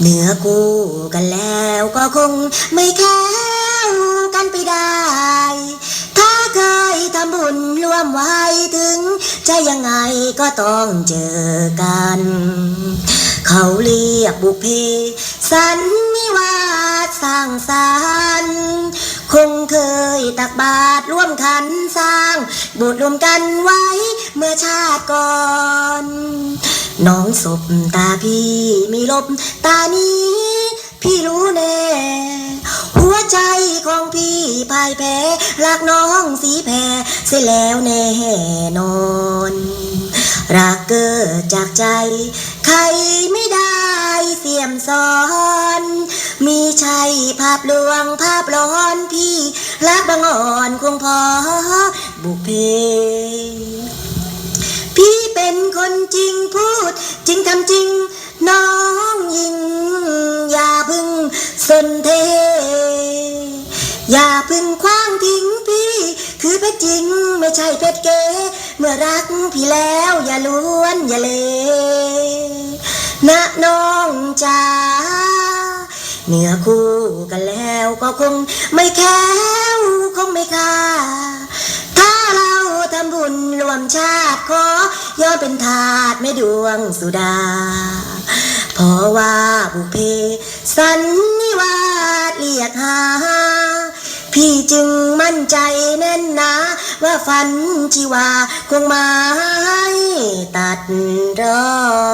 เหนือคู่กันแล้วก็คงไม่แค้วกันไปได้ ถ้าเคยทำบุญร่วมไว้ถึง จะยังไงก็ต้องเจอกัน เขาเรียกบุพเพ สันนิวาสสร้างสรรคงเคยตักบาตรร่วมขันสร้างบุตรรวมกันไว้เมื่อชาติก่อน น้องศพตาพี่มีลบตานี้ พี่รู้แน่ หัวใจของพี่พ่ายแพ้รักน้องสีแพ้เสียแล้วแน่นอนรักเกิดจากใจ ใครไม่ได้เสียมสอน มีชัยภาพลวงภาพร้อนพี่รักบางอ่อนคงพอบุพเพ พี่เป็นคนจริงพูด จริงทำจริง น้องยิง อย่าพึ่งสนเท อย่าพึ่งคว้างทิ้งพี่ คือเพชรจริงไม่ใช่เพชรเก๋เมื่อรักพี่แล้วอย่าล้วนอย่าเลนะน้องจ๋าเนื้อคู่กันแล้วก็คงไม่แค้วคงไม่ค่าถ้า ยอนเป็นทาสไม่ดวงสุดา เพราะว่าบุเพ สันนิวาสเรียกหา พี่จึงมั่นใจแน่นหนาว่าฝันชีวาคงไม่ตัดรอ